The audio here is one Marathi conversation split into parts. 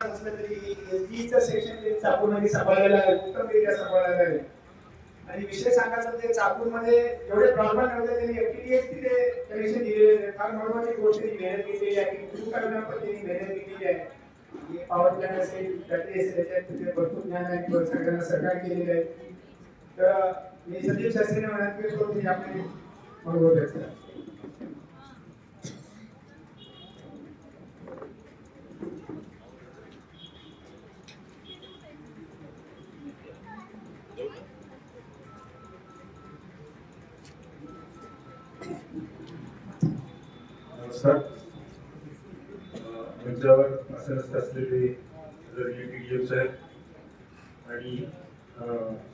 असलं सांभाळायला सांभाळायला आणि विषय सांगायचा ते चाकूरमध्ये एवढे प्रॉब्लेम नव्हते त्यांनी एफटीडीएस तिथे कनेक्शन दिलेले फार महत्वाची गोष्ट मेहनत केलेली आहे. की सुरू करण्यात पण त्यांनी मेहनत केलेली आहे. आणि पॉवर प्लॅन असेल बॅटरी असेल त्याच्यात तिथे भरपूर ज्ञान आहे. आणि सगळ्यांना सहकार्य केलेले आहे. तर मी संदीप शास्त्रीने म्हणत की तुम्ही आपले नमस्कार. मंचावर आसनस्थ असलेले आदरणीय पीडीएम साहेब आणि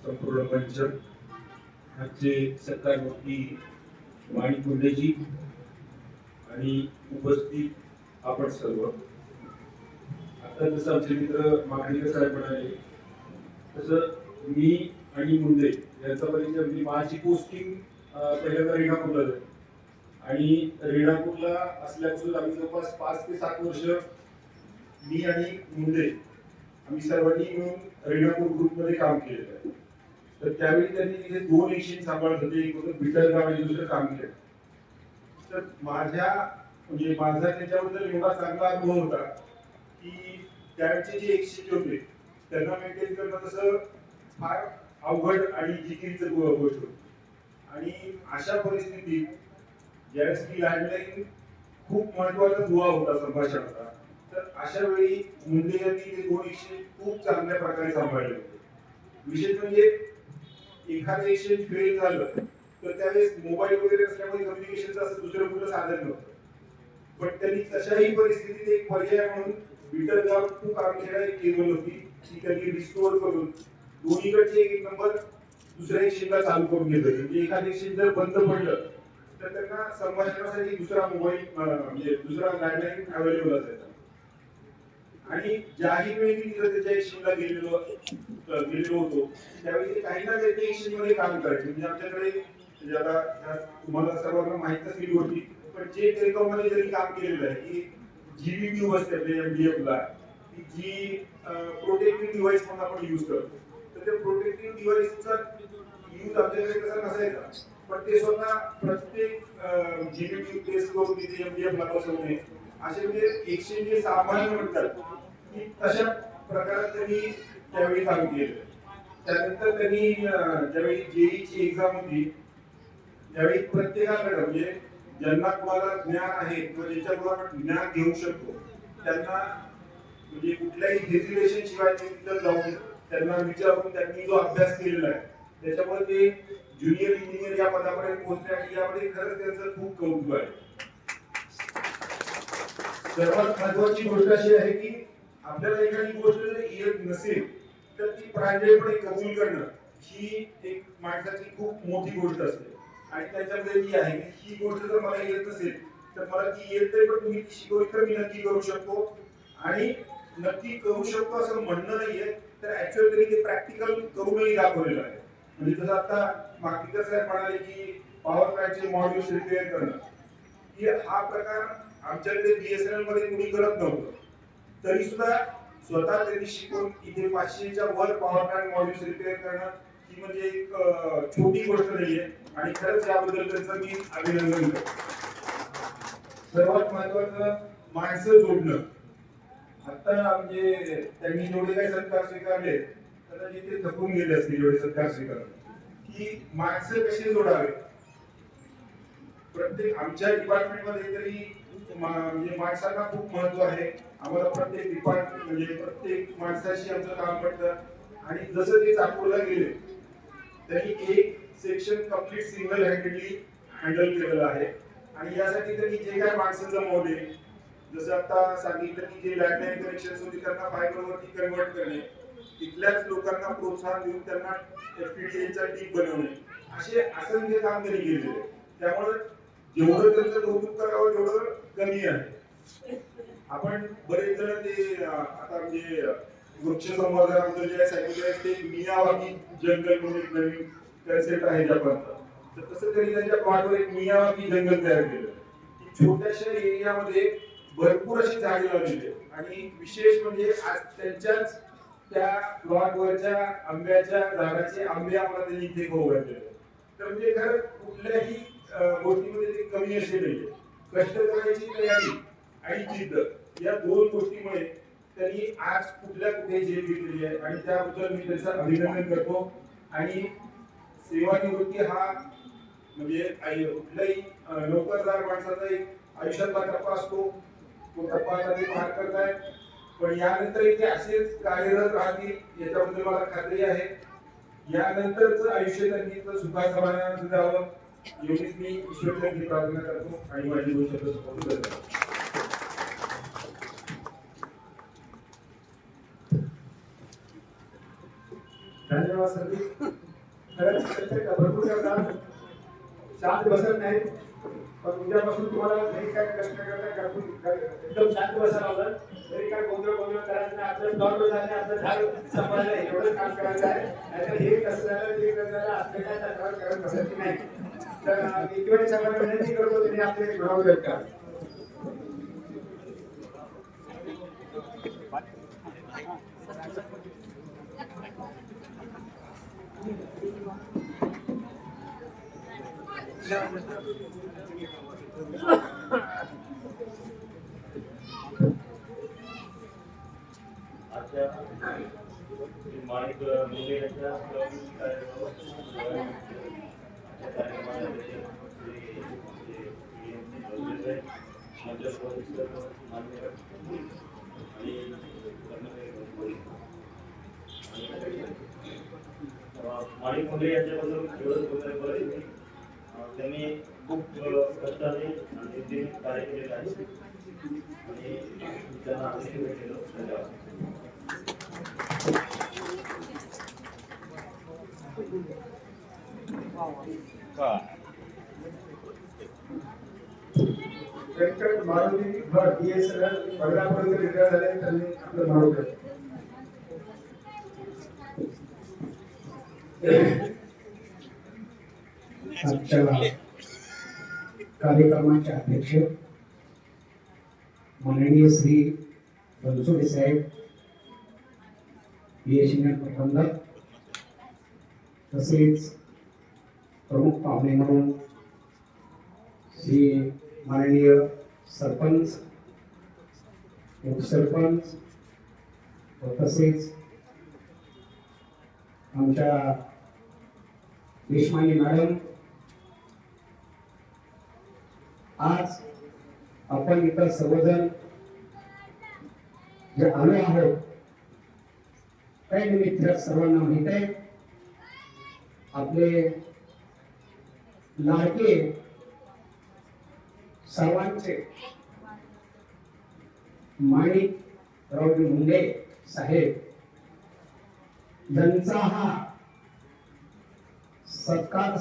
संपूर्ण मंच आजचे सत्कारमूर्ती वाणी कुंडेजी आणि उपस्थित आपण सर्व. आता जसं आमचे मित्र मागणीकर साहेब म्हणाले तसं मी आणि मुंडे यांचा परिचय म्हणजे माझी पोस्टिंग पहिल्यांदा रेणापूरला झाली. आणि रेणापूरला असल्यापासून आम्ही जवळपास पाच ते सात वर्ष मी आणि मुंडे आम्ही सर्वांनी मिळून रेणापूर ग्रुपमध्ये काम केलेलं आहे. तर त्यावेळी त्यांनी तिथे दोन एक्सचेंज सांभाळत होते एक होतं बिटरगाव आणि दुसरं काम केलं तर माझ्या म्हणजे माझा त्याच्याबद्दल एवढा चांगला अनुभव होता की त्यावेळचे जे एक्सचेंज होते त्यांना मेंटेन करणं तसं फार अवघड आणि जिकिरीचं गोष्ट होती. आणि अशा परिस्थितीत ज्यावेळेस की लँडलाईन खूप महत्त्वाचा दुवा होता संभाषणाचा तर अशा वेळी मुंडे यांनी ते दोन इशे खूप चांगल्या प्रकारे सांभाळले होते. विशेष म्हणजे एखादं एक्सचेंज फेल झालं तर त्यावेळेस मोबाईल वगैरे असल्यामुळे कम्युनिकेशनचं असं दुसरं कुठलं साधन नव्हतं. पण त्यांनी तशाही परिस्थितीत एक पर्याय म्हणून विटरगाव खूप कामखेडा एक केबल होती ती त्यांनी रिस्टोअर करून दोन्हीकडचे एक एक नंबर दुसऱ्या एक्सचेंजला चालू करून घेत म्हणजे एखादं एक्सचेंज जर बंद पडलं तर त्यांना संभाषणासाठी दुसरा मोबाईल म्हणजे दुसरा गाईडलाईन अवेलेबल असायचा आणि ज्याही वेळी मी तिथं त्याच्या एक्सचेंजला गेलेलो गेलेलो होतो त्यावेळी ते काही ना काही एक्सचेंजमध्ये काम करायचे. म्हणजे आमच्याकडे म्हणजे आता तुम्हाला सर्वांना माहीत असलेली होती पण जे टेलिकॉममध्ये जरी काम केलेलं आहे की जी बी ट्यूब असते आपल्या एमडीएफ ला जी प्रोटेक्टिव्ह डिव्हाइस म्हणून आपण युज करतो. तर त्या प्रोटेक्टिव्ह डिव्हाइसचा यूज आपल्याकडे कसा नसायचा? पण ते स्वतः प्रत्येक जीबीपी टेस्ट करून तिथे एमडीएफ ला बसवणे असे म्हणजे एकशे जे सामान्य म्हणतात की तशा प्रकारात त्यांनी त्यावेळी काम केलं त्यानंतर त्यांनी ज्यावेळी जेईची एक्झाम होती त्यावेळी प्रत्येकाकडे म्हणजे ज्यांना कोणाला ज्ञान आहे किंवा ज्यांच्याकडून आपण ज्ञान घेऊ शकतो त्यांना म्हणजे कुठल्याही हेजिटेशन शिवाय तिथं जाऊन त्यांना विचारून त्यांनी जो अभ्यास केलेला आहे त्याच्यामुळे ते ज्युनियर इंजिनियर या पदापर्यंत पोहोचले आणि यामध्ये खरंच त्यांचं खूप कौतुक आहे. सर्वात महत्वाची गोष्ट अशी आहे की आपल्याला एखादी गोष्ट जर येत नसेल तर ती प्रांजळपणे कबूल करणं ही एक माणसाची खूप मोठी गोष्ट असते. आणि त्याच्यामध्ये ती आहे की ही गोष्ट जर मला येत नसेल तर मला ती येत नाही पण तुम्ही ती शिकवली तर मी नक्की करू शकतो. आणि नक्की करू शकतो असं म्हणणं नाहीये तर ऍक्च्युअली तरी ते प्रॅक्टिकल करूनही दाखवलेलं आहे. म्हणजे जसं आता मागीकर साहेब म्हणाले की पॉवर प्लॅनचे मॉड्यूल्स रिपेअर करणं की हा प्रकार आमच्याकडे बीएसएनएलमध्ये कुणी करत नव्हतं. तरी सुद्धा स्वतः त्यांनी शिकून इथे पाचशेच्या वर पॉवर प्लॅन्ट मॉड्यूल्स रिपेअर करणं ही म्हणजे एक छोटी गोष्ट नाहीये आणि खरंच याबद्दल त्यांचं मी अभिनंदन करतो. सर्वात महत्वाचं माणसं जोडणं. आता म्हणजे त्यांनी जेवढे काही सत्कार स्वीकारले तर जिथे थकून गेले असतील एवढे सत्कार स्वीकारले. की माणसं कसे जोडावे? प्रत्येक आमच्या डिपार्टमेंटमध्ये तरी म्हणजे माणसांना खूप महत्त्व आहे. आम्हाला प्रत्येक डिपार्टमेंट म्हणजे प्रत्येक माणसाशी आमचं काम पडतं. आणि जसं ते चाकूरला गेले त्यांनी एक section complete single handedly handle केलेलं आहे. आणि यासाठी त्यांनी जे काय माणसं जमवले जसं आता सांगितलं की जे लँडलाईन कनेक्शन होते त्यांना फायबरवरती कन्वर्ट करणे. तिथल्याच लोकांना प्रोत्साहन देऊन त्यांना एफटीटीएचा टीप बनवणे असे असंख्य काम त्यांनी केलेले आहे. त्यामुळे जेवढं त्यांचं कौतुक करावं तेवढं कमी आहे. आपण बरेच जण ते आता म्हणजे वृक्ष संवर्धनाबद्दल जे सांगितलं आहे ते मियावाकी जंगल म्हणून एक नवीन कन्सेप्ट आहे जपानचा. तर तसं त्यांनी त्यांच्या प्लॉटवर एक मियावाकी जंगल तयार केलं की छोट्याशा एरियामध्ये भरपूर अशी झाडे लावलेली आहेत. आणि विशेष म्हणजे आज त्यांच्याच त्या प्लॉटवरच्या आंब्याच्या झाडाचे आंबे आम्हाला त्यांनी इथे उघडले तर म्हणजे खरं कुठल्याही गोष्टीमध्ये ते कमी असे कष्ट करायची तयारी आणि जिद्द या दोन गोष्टीमुळे त्यांनी आज कुठल्या कुठे झेप घेतलेली आहे आणि त्याबद्दल मी त्यांचं अभिनंदन करतो. आणि सेवानिवृत्ती हा म्हणजे कुठल्याही नोकरदार माणसाचा एक आयुष्यातला टप्पा असतो. तो टप्पा आता ते पार करतायत पण यानंतर ते असेच कार्यरत राहतील याच्याबद्दल मला खात्री आहे. यानंतरच आयुष्य त्यांनी तर सुखा समाधानात जावं एवढीच मी ईश्वरची प्रार्थना करतो आणि माझी गोष्ट धन्यवाद सर खरंच प्रत्येक भरपूर करतात शांत बसत नाही. पण उद्यापासून तुम्हाला घरी काय कष्ट करता एकदम शांत बसायला होतं तरी काय गोंधळ गोंधळ करायचं नाही आपलं डॉक्टर झाले आपलं झाड सांभाळलं एवढंच काम करायचं आहे. नाहीतर हे कसं ते कसं झालं काय तक्रार करत बसायची नाही. तर मी किंवा सगळ्यांना विनंती करतो त्यांनी आपले गुणावर व्यक्त माणिक मुंडे यांच्या कार्यक्रमामध्ये आणि माणिक यांच्याबद्दल एवढंच बोलण्यात त्यांनी खूप कष्टाने आणि ते कार्य केलेलं आहे. आणि त्यांना आम्ही भेटलेलो धन्यवाद. व्यंकट मारुती भट बदलापूरचे रिटायर झाले त्यांनी आपलं नाव कार्यक्रमाचे अध्यक्ष माननीय श्री बनसोडे साहेब बीएसएनएल प्रबंधक तसेच प्रमुख पाहुणे म्हणून श्री माननीय सरपंच उपसरपंच व तसेच आमच्या देशमानी मॅडम आज आपण इतर सर्वजण जे आलो आहोत काही मित्र सर्वांना माहीत आहे. आपले लाडके सर्वांचे माणिक रावजी मुंडे साहेब यांचा हा सत्कार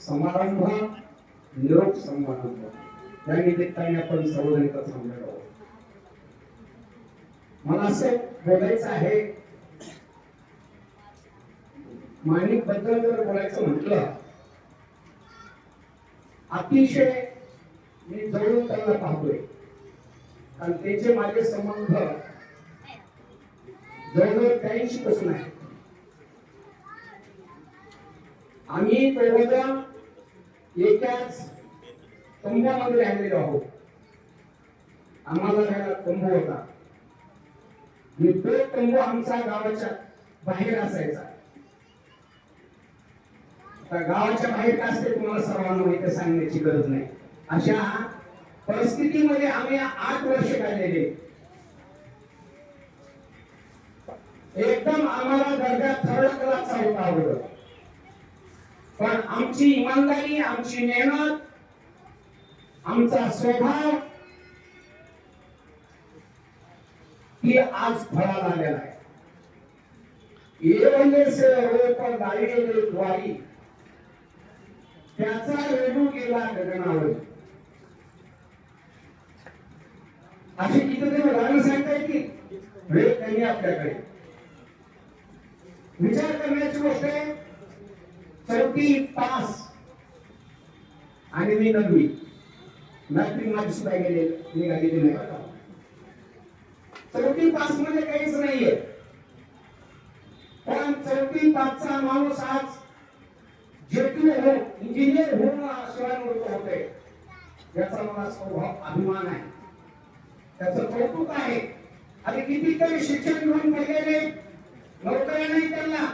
समारंभ निरोप समारंभ. या निमित्ताने आपण सर्वजण एकत्र थांबलेलो आहोत. मला असे बोलायचं आहे माणिकबद्दल जर बोलायचं म्हटलं अतिशय मी जवळून त्यांना पाहतोय. कारण त्याचे माझे संबंध जवळजवळ त्याऐंशी पासून आहे आम्ही दोघं एकाच तंबूमध्ये राहिलेलो आहोत. आम्हाला राहायला तंबू होता. आणि तो तंबू आमचा गावाच्या बाहेर असायचा. गावाच्या बाहेर असते तुम्हाला सर्वांना माहिती सांगण्याची गरज नाही. अशा परिस्थितीमध्ये आम्ही आठ वर्ष काढलेले. एकदम आम्हाला दर्जा थर्ड क्लासचा होता अगोदर. पण आमची इमानदारी आमची मेहनत आमचा स्वभाव ही आज फळा आलेला आहे. येवले से रोप गाडीले द्वारी त्याचा वेणू गेला गगनावर. अशी कितीतरी उदाहरणं सांगता येतील वेळ त्यांनी आपल्याकडे. विचार करण्याची गोष्ट आहे चौथी पास. आणि मी नववी. नर्सिंग माझी सुद्धा गेले निघालेली नाही बरं का. चौथी पासमध्ये काहीच नाहीये. पण चौथी पाचचा माणूस आज जेटू हो इंजिनियर हो शिवाय होते याचा मला स्वभाव अभिमान आहे. त्याचं कौतुक आहे. आणि कितीतरी शिक्षण घेऊन गेलेले नोकऱ्या नाही त्यांना.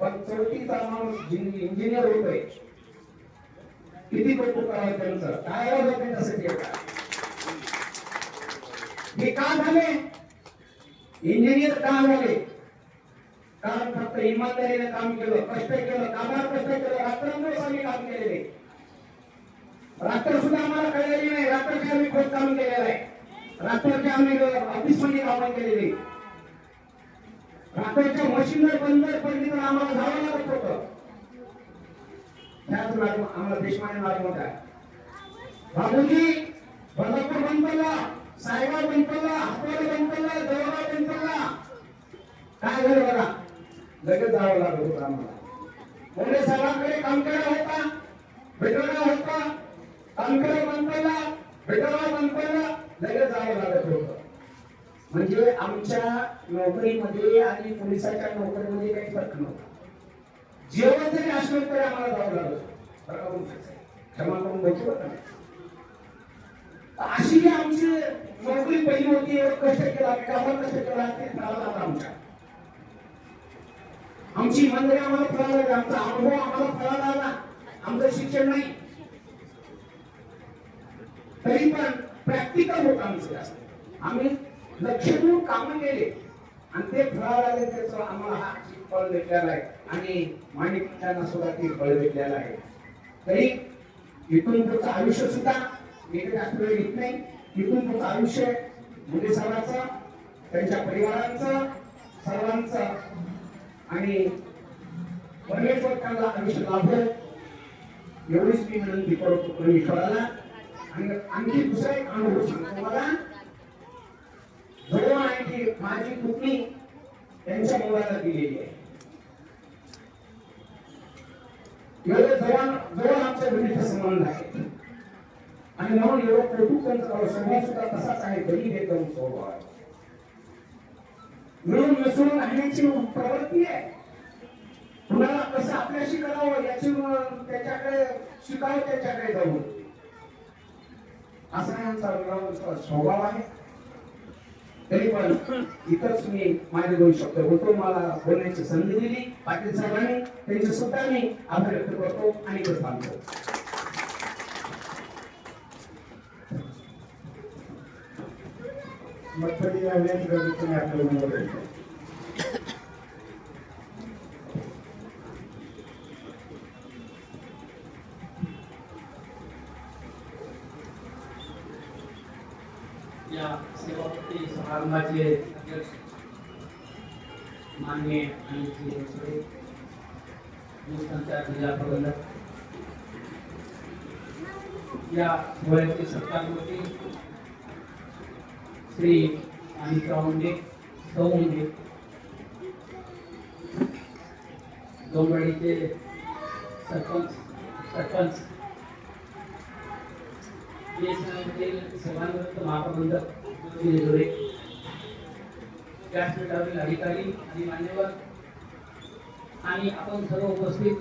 पण चौथीचा माणूस इंजिनियर होतोय. किती कौतुक आहे त्यांचं? काय आवाज त्यांच्यासाठी हे का झाले? इंजिनियर का झाले? कारण फक्त इमानदारीने काम केलं कष्ट केलं कामावर कष्ट केलं रात्रंदिवस आम्ही काम केलेले. रात्र सुद्धा आम्हाला कळलेली नाही रात्रचे आम्ही खूप काम केलेलं आहे. रात्रचे आम्ही ऑफिसमध्ये काम केलेली. रात्रच्या मशीनवर बंद पडली तर आम्हाला जावं लागत होतं. त्याच लागू आम्हाला देशमाने मार्ग होता. बाबूजी बदलपूर बंद पडला सायगाव बंद पडला हातवाडी बंद पडला जवळगाव बंद पडला. काय झालं बघा? लगेच जावं लागत होतं आम्हाला. मोरे साहेबांकडे काम होता भेटवला होता. काम करायला बंद पडला भेटवला बंद लगेच जावं लागत होतं. म्हणजे आमच्या नोकरीमध्ये आणि पोलिसाच्या नोकरीमध्ये काही फरक नव्हता. जेव्हा जरी असलं तरी आम्हाला जावं लागत क्षमा करून बघू अशी आमची नोकरी पहिली होती कष्ट केला कामात कष्ट केला ते फळाला आमच्या. आमची इमानदारी आम्हाला फळाला लागली, आमचा अनुभव आम्हाला फळाला आला आमचं शिक्षण नाही. तरी पण प्रॅक्टिकल होत आमचे जास्त. आम्ही लक्ष देऊन कामं केले. आणि ते फळाला आले त्याचं आम्हाला हा फळ भेटलेला आहे. आणि माणिकांना सुद्धा ते फळ भेटलेलं आहे. तरी इथून पुढचं आयुष्य सुद्धा मी जास्त वेळ घेत नाही. इथून पुढचं आयुष्य मुली सर्वांचं त्यांच्या परिवारांचं सर्वांचं. आणि परमेश्वर त्यांना आयुष्य लाभो एवढीच मी विनंती करतो परमेश्वराला आणि आणखी दुसरा एक अनुभव सांगतो मला भगवान आहे की माझी पुतणी त्यांच्या मुलाला दिलेली आहे. एवढे जवळ जवळ आमच्या घरीचा संबंध आहे आणि म्हणून एवढं कौतुक त्यांचा स्वभाव सुद्धा तसाच आहे गरीब एकदम स्वभाव आहे मिळून मिसळून राहण्याची प्रवृत्ती आहे. कुणाला कसं आपल्याशी करावं याची त्याच्याकडे शिकावं त्याच्याकडे जाऊन असा आमचा वेगळा स्वभाव आहे. तरी पण इथंच मी माझे दोन शब्द होतो मला बोलण्याची संधी दिली. पाटील साहेबांनी त्यांचे सुद्धा मी आभार व्यक्त करतो आणि सांगतो या तुम्ही नंबर या सेवापती समारंभाचे अध्यक्ष मान्य आणि जिल्हा प्रबंधक. या सोहळ्याचे श्री आणि मुंडे सौ मुंडे दोनवाडीचे सरपंच. सरपंच बीएसएनएलमधील महाप्रबंधक विजय व्यासपीठावरील अधिकारी आणि मान्यवर. आणि आपण सर्व उपस्थित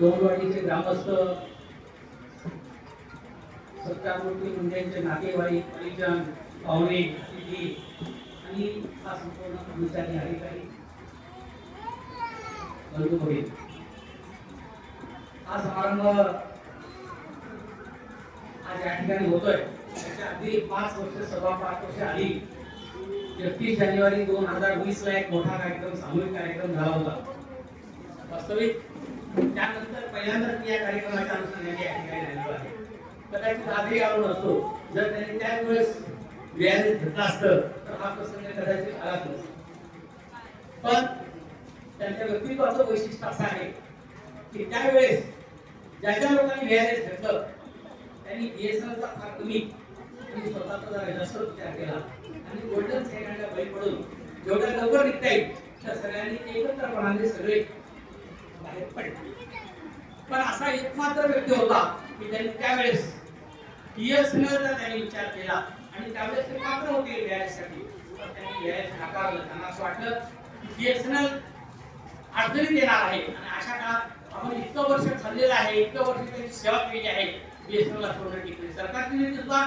दोनवाडीचे ग्रामस्थ सत्तामूर्ती मुंडेंचे नातेवाईक परिजन पाहुणे अतिथी आणि हा संपूर्ण कर्मचारी अधिकारी बंधू भगिनी हा समारंभ आज या ठिकाणी होतोय. त्याच्या आधी पाच वर्ष सव्वा पाच वर्ष आधी एकतीस जानेवारी दोन हजार वीस ला एक मोठा कार्यक्रम सामूहिक कार्यक्रम झाला होता. वास्तविक त्यानंतर पहिल्यांदाच मी या कार्यक्रमाच्या अनुषंगाने या ठिकाणी आलेलो आहे. कदाचित आजही आलो नसतो जर त्याने त्याच वेळेस व्याज घेतला असतं तर हा प्रसंग कदाचित आलाच नसतो पण त्यांच्या व्यक्तित्वाचं वैशिष्ट्य असं आहे की त्यावेळेस ज्या ज्या लोकांनी व्याज घेतलं त्यांनी बीएसएनएलचा फार कमी. आणि स्वतःचा जरा जास्त विचार केला. आणि गोल्डन सेकंडला बळी पडून जेवढ्या लवकर निघता येईल त्या सगळ्यांनी एकत्रपणाने सगळे बाहेर पडले. पण असा एकमात्र व्यक्ती होता की त्यांनी त्यावेळेस बीएसएनएलचा त्यांनी विचार केला. आणि त्यावेळेस ते पात्र होते व्यायासाठी त्यांनी नाकारलं. त्यांना असं वाटलं की बीएसएनएल अडचणीत येणार आहे. आणि अशा काळात आपण इतकं वर्ष खाल्लेलं आहे इतकं वर्ष त्याची सेवा केली आहे बीएसएनएलला सोडणं टिकली. सरकारची नीती सुद्धा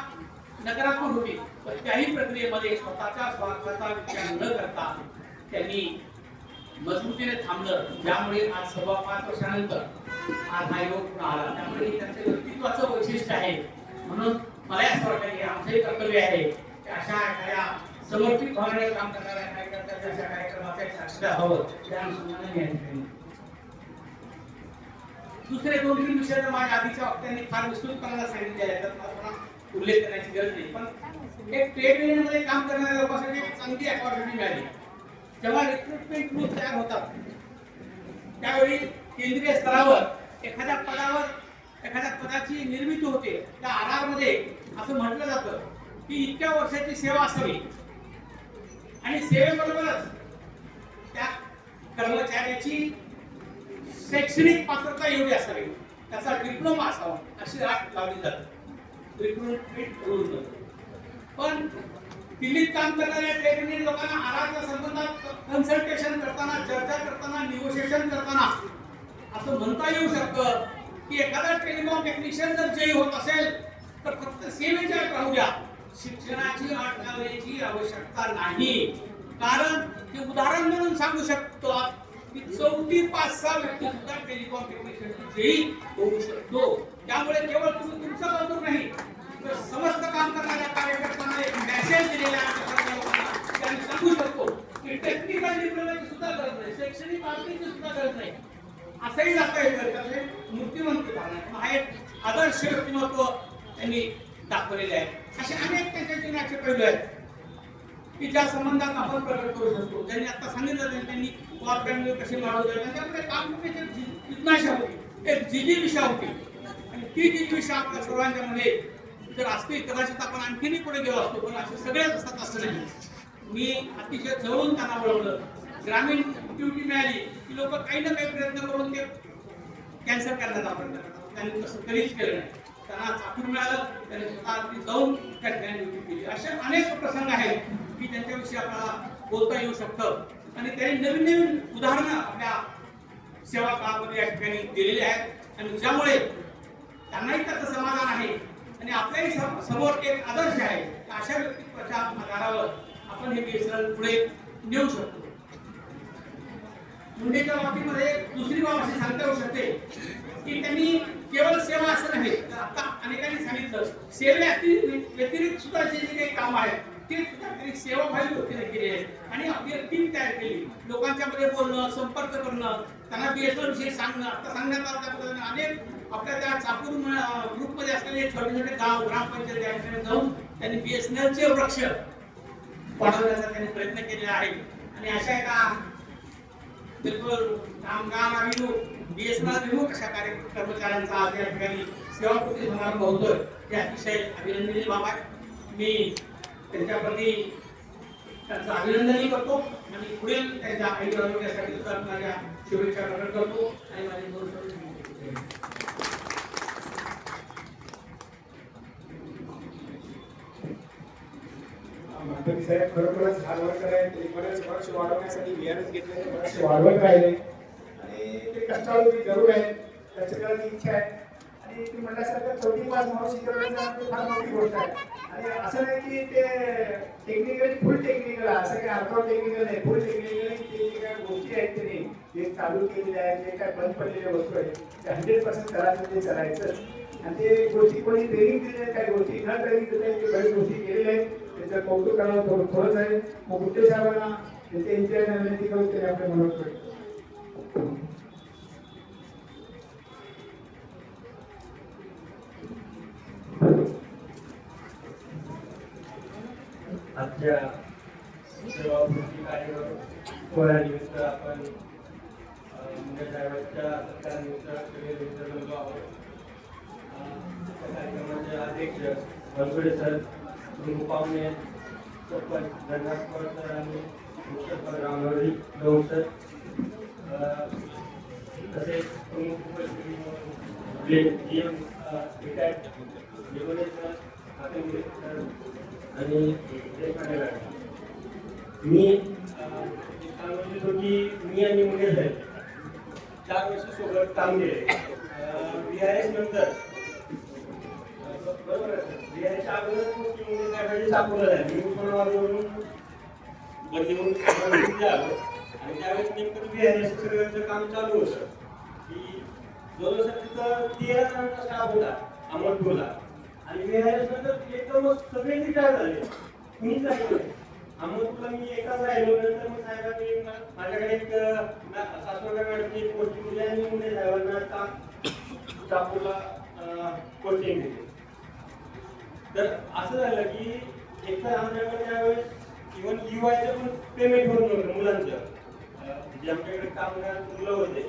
नकारात्मक होती. पण त्याही प्रक्रियेमध्ये स्वतःच्या स्वार्थाचा विचार न करता त्यांनी मजबूतीने थांबलं. ज्यामुळे आज सव्वा पाच वर्षानंतर आज हा योग पुन्हा आला. त्यामुळे हे व्यक्तित्वाचं वैशिष्ट्य आहे. म्हणून मला असं वाटतं की आमचंही कर्तव्य आहे की अशा एखाद्या समर्पित भावनेने काम करणाऱ्या कार्यकर्त्याच्या अशा कार्यक्रमाचा एक साक्षीदार हवं त्या अनुषंगाने या ठिकाणी दुसरे दोन तीन विषय तर माझ्या आधीच्या वक्त्यांनी फार विस्तृतपणाला सांगितले आहेत तर मला पुन्हा उल्लेख करण्याची गरज नाही. पण एक ट्रेड युनियनमध्ये काम करणाऱ्या लोकांसाठी एक चांगली अपॉर्च्युनिटी मिळाली. जेव्हा रिक्रुटमेंट ग्रुप तयार होतात त्यावेळी केंद्रीय स्तरावर एखाद्या पदावर एखाद्या पदाची निर्मिती होते त्या आधारमध्ये असं म्हटलं जातं की इतक्या वर्षाची सेवा असावी. आणि सेवेबरोबरच त्या कर्मचाऱ्याची शैक्षणिक पात्रता एवढी असावी. त्याचा डिप्लोमा असावा अशी आठ लावली जाते रिक्रुटमेंट रूल पण दिल्लीत काम करणाऱ्या ट्रेनिंग लोकांना आराच्या संबंधात कन्सल्टेशन करताना चर्चा करताना निगोशिएशन करताना असं म्हणता येऊ शकतं की एखादा टेलिकॉम टेक्निशियन जर जयी होत असेल तर फक्त सेवेच्या अट राहू द्या शिक्षणाची अट लावण्याची आवश्यकता नाही. कारण ते उदाहरण म्हणून सांगू शकतो की चौथी पाच सहा व्यक्ती सुद्धा टेलिकॉम टेक्निशियन होऊ शकतो. त्यामुळे केवळ तुम्ही तुमचं कौतुक नाही तर समस्त काम करणाऱ्या कार्यकर्त्यांना एक मेसेज दिलेला आहे. सांगू शकतो की टेक्निकल डिप्लोमाची सुद्धा गरज नाही शैक्षणिक बाबतीची सुद्धा गरज नाही. असंही जाता येईल. मूर्तिमंत उदाहरण हा एक आदर्श व्यक्तिमत्व त्यांनी दाखवलेले आहेत. असे अनेक त्यांच्या जीवनाचे पैलू आहेत. की ज्या संबंधात आपण प्रकट करू शकतो. त्यांनी आता सांगितलं त्यांनी त्यांनी कसे फॅमिली कशी मारवली त्यांच्याकडे काम करण्याची एक जिज्ञासा होती. एक जिजीविषा होती. आणि ती जिजीविषा आपल्या सर्वांच्या मध्ये जर असते कदाचित आपण आणखीनही पुढे गेलो असतो. पण असे सगळेच असतात असं नाही. मी अतिशय जवळून त्यांना वळवलं. ग्रामीण ड्युटी मिळाली की लोक काही ना काही प्रयत्न करून ते कॅन्सल करण्याचा प्रयत्न करतात. त्यांनी तसं कधीच केलं नाही. त्यांना चाकून मिळालं त्यांनी स्वतः जाऊन त्या ठिकाणी नियुक्ती केली. असे अनेक प्रसंग आहेत की त्यांच्याविषयी आपल्याला बोलता येऊ शकतं. आणि त्यांनी नवीन नवीन उदाहरणं आपल्या सेवा काळामध्ये या ठिकाणी दिलेली आहेत. आणि ज्यामुळे त्यांनाही त्याचं समाधान आहे. आणि आपल्याही समोर एक आदर्श आहे अशा व्यक्तित्वाच्या आधारावर आपण हे व्यसन पुढे नेऊ शकतो. मुंडेच्या बाबतीमध्ये दुसरी बाब अशी सांगता येऊ शकते की त्यांनी केवळ सेवा असं नाही. आता अनेकांनी सांगितलं सेवे व्यतिरिक्त सुद्धा जे जे काही काम आहेत ते सुद्धा त्यांनी सेवाभावी वृत्तीने केली आहे आणि आपली टीम तयार केली. लोकांच्या मध्ये बोलणं संपर्क करणं त्यांना बीएसएल विषयी सांगणं आता सांगण्यात आलं त्या पद्धतीने अनेक आपल्या त्या चाकूर ग्रुपमध्ये असलेले छोटे छोटे गाव ग्रामपंचायत या ठिकाणी जाऊन त्यांनी बीएसएनएलचे वृक्ष वाढवण्याचा त्यांनी प्रयत्न केलेला आहे. आणि अशा एका बिलकुल कामगार आम्ही बीएसएनएल अभिमुख अशा कार्य कर्मचाऱ्यांचा आज या ठिकाणी सेवापूर्ती समारंभ होतोय हे अतिशय अभिनंदनीय बाब आहे. मी त्यांच्याप्रती त्यांचं अभिनंदनही करतो आणि पुढील त्यांच्या आयुष्य आरोग्यासाठी सुद्धा माझ्या शुभेच्छा प्रकट करतो. आणि माझे दोन साहेब खरोखरच हार्ड वर्कर आहेत. ते बरेच वर्ष वाढवण्यासाठी बियाणंच घेतले बरेचसे वाढवत राहिले. कष्टाळू ती जरूर आहेत त्याच्याकडे इच्छा आहे. आणि ती म्हणल्यासारखं छोटी पाच माणूस शिकवण्याचं फार मोठी गोष्ट आहे. आणि असं नाही की ते टेक्निकल फुल टेक्निकल आहे असं काही अर्धवट टेक्निकल नाही. फुल टेक्निकल ते जे काही गोष्टी आहेत त्यांनी जे चालू केलेले आहेत जे काय बंद पडलेल्या वस्तू आहेत ते हंड्रेड पर्सेंट करायचं ते करायचं आणि ते गोष्टी कोणी ट्रेनिंग दिलेल्या आहेत काही गोष्टी न ट्रेनिंग दिलेल्या आहेत, ते बऱ्याच गोष्टी केलेल्या आहेत. त्याचं कौतुक करणं थोडं थोडंच आहे. मग गुट्टे साहेबांना त्यांच्या इंजिनियर विनंती करून त्यांनी आपल्या मनात आजच्या सेवाभूती कार्यक्रम सोहळ्यानिमित्त आपण अं, मुंबई साहेबांच्या सत्कारानिमित्त मित्र बनलो आहोत. कार्यक्रमाचे अध्यक्ष बनगडे सर प्रमुख पाहुणे सरपंच धनराज पवार सर आणि मुख्य सरपंच रामनवरी गौड सर तसेच प्रमुख उपस्थिती म्हणून G M retired Nigole sir Hatangire sir आणि मॅडम मी म्हणतो की मी आणि मुले साहेब चार वर्ष सोबत काम केले. बी आय एस नंतर. बरोबर आहे. बी आय एसच्या अगोदर मुले सापडलं आहे. मी उस्मानाबादवरून बदली आलो. आणि त्यावेळेस नेमकं बी आय एस सगळ्यांचं काम चालू होतं. की जवळ तिथं तेरा जणांचा स्टाफ होता. आणि बी आय एस नंतर एकदम सगळे रिटायर झाले कुणीच राहिलं नाही अहमदपूरला मी एकाच राहिलो नंतर मग साहेबांनी माझ्याकडे एक सासवडा मॅडमची एक कोचिंग दिली आणि मुंडे साहेबांना ता- नागपूरला कोचिंग दिली तर असं झालं की एकतर आमच्याकडे त्यावेळेस इव्हन युआयचं पण पेमेंट होत नव्हतं मुलांचं. जे म्हणजे आमच्याकडे कामगार मुलं होते.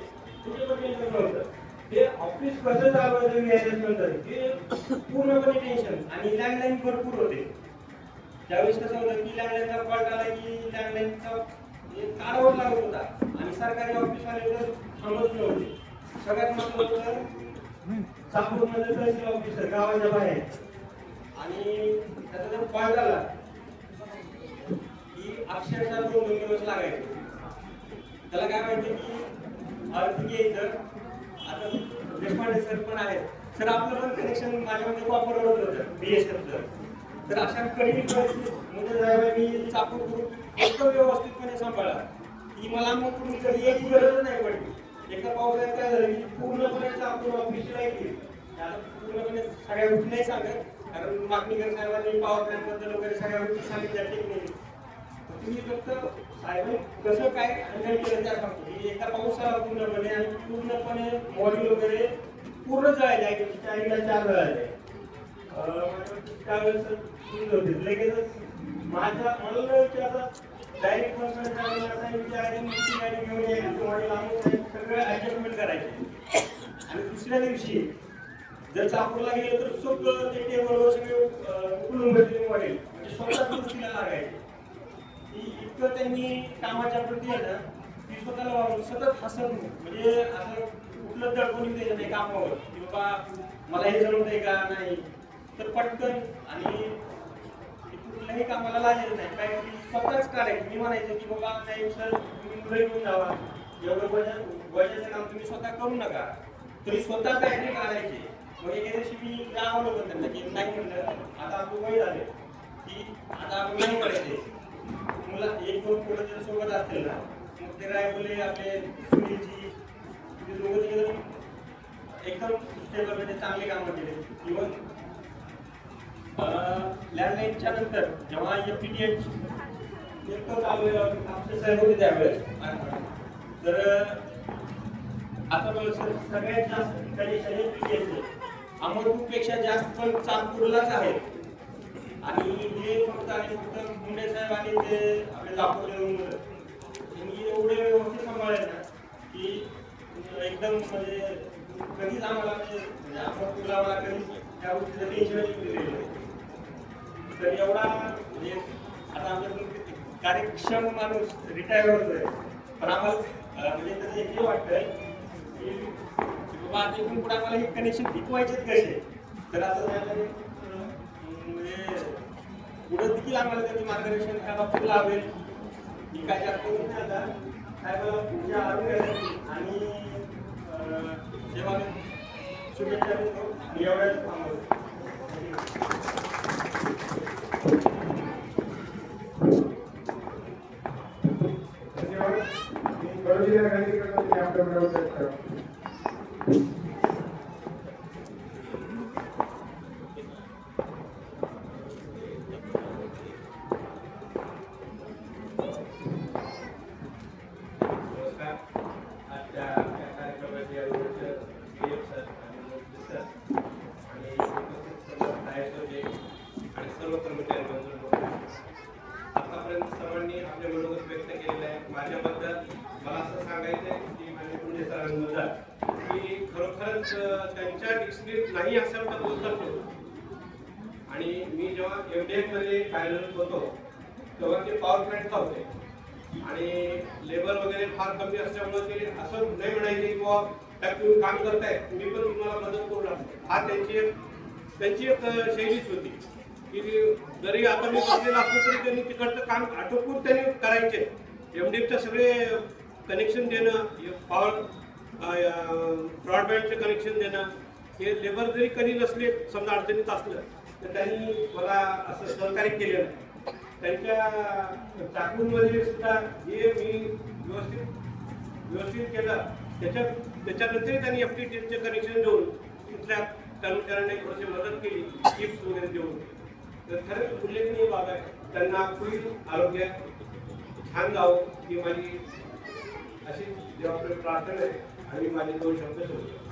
त्याचे पण पेमेंट नव्हतं ते ऑफिस कसं चालवायचं व्याजाच नंतर ते पूर्णपणे टेन्शन आणि लँडलाईन भरपूर होते. त्यावेळेस कसं होतं की लँडलाईनचा कॉल आला की लँडलाईनचा काढावं लागत होता. आणि सरकारी ऑफिसवाले तर थांबत नव्हते. सगळ्यात महत्वाचं सापूरमध्ये तहसील ऑफिसर गावाच्या बाहेर. आणि त्याचा जर कॉल झाला की अक्षरशः दोन दोन दिवस लागायचे. त्याला काय माहिती की अर्थ घ्यायचं. देशपांडे सर पण आहेत. सर आपलं पण कनेक्शन माझ्यामध्ये वापर होत होतं बीएसएफचं तर अशा कठीण परिस्थितीत म्हणजे मी चाकूर करून एकदम व्यवस्थितपणे सांभाळा. की मला मग कुठून कधी याची गरज नाही पडली. एका पावसाळ्यात काय झालं की पूर्णपणे चाकूर ऑफिसला येईल त्याला पूर्णपणे सगळ्या गोष्टी नाही सांगत कारण मागणी साहेबांनी पॉवर प्लॅनबद्दल वगैरे सगळ्या गोष्टी सांगितल्या टेक्निक तुम्ही फक्त साहेब कसं काय हँडल केलं त्या सांगतो म्हणजे एका पावसाला पूर्णपणे आणि पूर्णपणे मॉड्यूल वगैरे पूर्ण जळायचे आहे की चारीला चार जळायचे त्यावेळेस तीन होते लगेचच माझ्या मला न विचारता डायरेक्ट पण विचार घेऊन यायची मॉडेल आणून सगळं ऍडजस्टमेंट करायचे. आणि दुसऱ्या दिवशी जर चाकूरला गेलं तर सगळं ते टेबलवर सगळे उकलून उकळून मॉडेल म्हणजे स्वतः दुरुस्तीला लागायचे. इतकं त्यांनी कामाच्या प्रती आहे ना ती स्वतःला वावरून सतत हसत म्हणजे असं कुठलं दडपण द्यायचं नाही कामावर. की बाबा मला हे जमतंय का? नाही. तर पटकन. आणि कुठल्याही कामाला लागलेलं नाही. काय स्वतःच करायचं मी म्हणायचं की बाबा नाही सर तुम्ही मुलं घेऊन जावा. एवढं वजन वजनाचं काम तुम्ही स्वतः करू नका. तरी स्वतः बॅटरी काढायची. मग एके दिवशी मी गावलं होतं त्यांना. की नाही म्हणलं आता आपलं वय झाले. की आता आपण नाही करायचे मुला एक दोन पोरं जर सोबत असतील ना मग ते राय बोलले आपले सुनीलजी ते दोघं तिकडे एकदम स्टेबल म्हणजे चांगले कामं केले. इव्हन लँडलाईनच्या नंतर जेव्हा एफ टी टी एच नेमकं चालू आमचे साहेब होते त्यावेळेस. तर आता बघ सगळ्यात जास्त ठिकाणी एफ टी टी एच अमरपूरपेक्षा जास्त पण चांदपूरलाच आहे. आणि हे फक्त आणि फक्त मुंडे साहेब आणि ते आपले दाखवले मुलं त्यांनी एवढे व्यवस्थित सांभाळले ना की एकदम म्हणजे कधीच आम्हाला म्हणजे, म्हणजे आपण तुला आम्हाला कधीच त्या गोष्टीचं टेन्शन तर एवढा म्हणजे आता आमच्याकडून कार्यक्षम माणूस रिटायर होतोय पण आम्हाला म्हणजे त्याचं हे वाटतंय की बाबा आता इथून पुढे आम्हाला हे कनेक्शन टिकवायचेच कसे? तर आता त्याला एक, अं, म्हणजे पुढे देखील आम्हाला त्यांचं मार्गदर्शन त्या बाबतीत लावेल ही काय जास्त करून नाही आता. साहेबाला पुढच्या आरोग्यासाठी आणि जेव्हा शुभेच्छा देतो मी एवढ्याच थांबवतो. आपले मनोगत व्यक्त केलेले आहे. माझ्याबद्दल मला असं सांगायचं आहे की माझे पुणे सरांबद्दल की खरोखरच त्यांच्या डिक्शनरीत नाही असेल तर बोलतात आणि मी जेव्हा एम डी एफमध्ये कार्यरत होतो तेव्हा ते पॉवर प्लॅन्टला होते. आणि लेबर वगैरे फार कमी असल्यामुळे ते असं नाही म्हणायचे की बुवा त्यात तुम्ही काम करताय मी पण तुम्हाला मदत करू लागतो हा त्यांची एक त्यांची एक शैलीच होती. की जरी आपण मी असलं तरी त्यांनी तिकडचं काम आटोपून त्यांनी करायचे. एमडीएफचे सगळे कनेक्शन देणं पॉवर ब्रॉडबँडचे कनेक्शन देणं हे लेबर जरी कधी नसले समजा अडचणीत असलं तर त्यांनी मला असं सहकार्य केलेलं. त्यांच्या चाकूंमध्ये सुद्धा हे मी व्यवस्थित व्यवस्थित केलं. त्याच्या त्याच्यानंतर त्यांनी एफ टी टीचं कनेक्शन देऊन तिथल्या कर्मचाऱ्यांना थोडीशी मदत केली टिप्स वगैरे देऊन. तर खरंच उल्लेखनीय बाब आहे. त्यांना पुढील आरोग्य छान जावं ही माझी अशी जेव्हा प्रार्थना आहे. आणि माझे दोन शब्द सोडतो.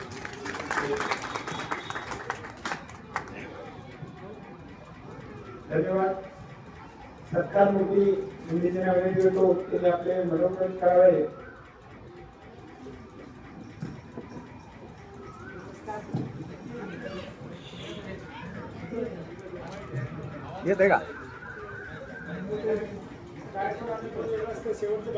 धन्यवाद. सत्कार मूर्ती हिंदीचे नावे देतो त्याला आपले मनोरंजन करावे. येत आहे का? शेवटचं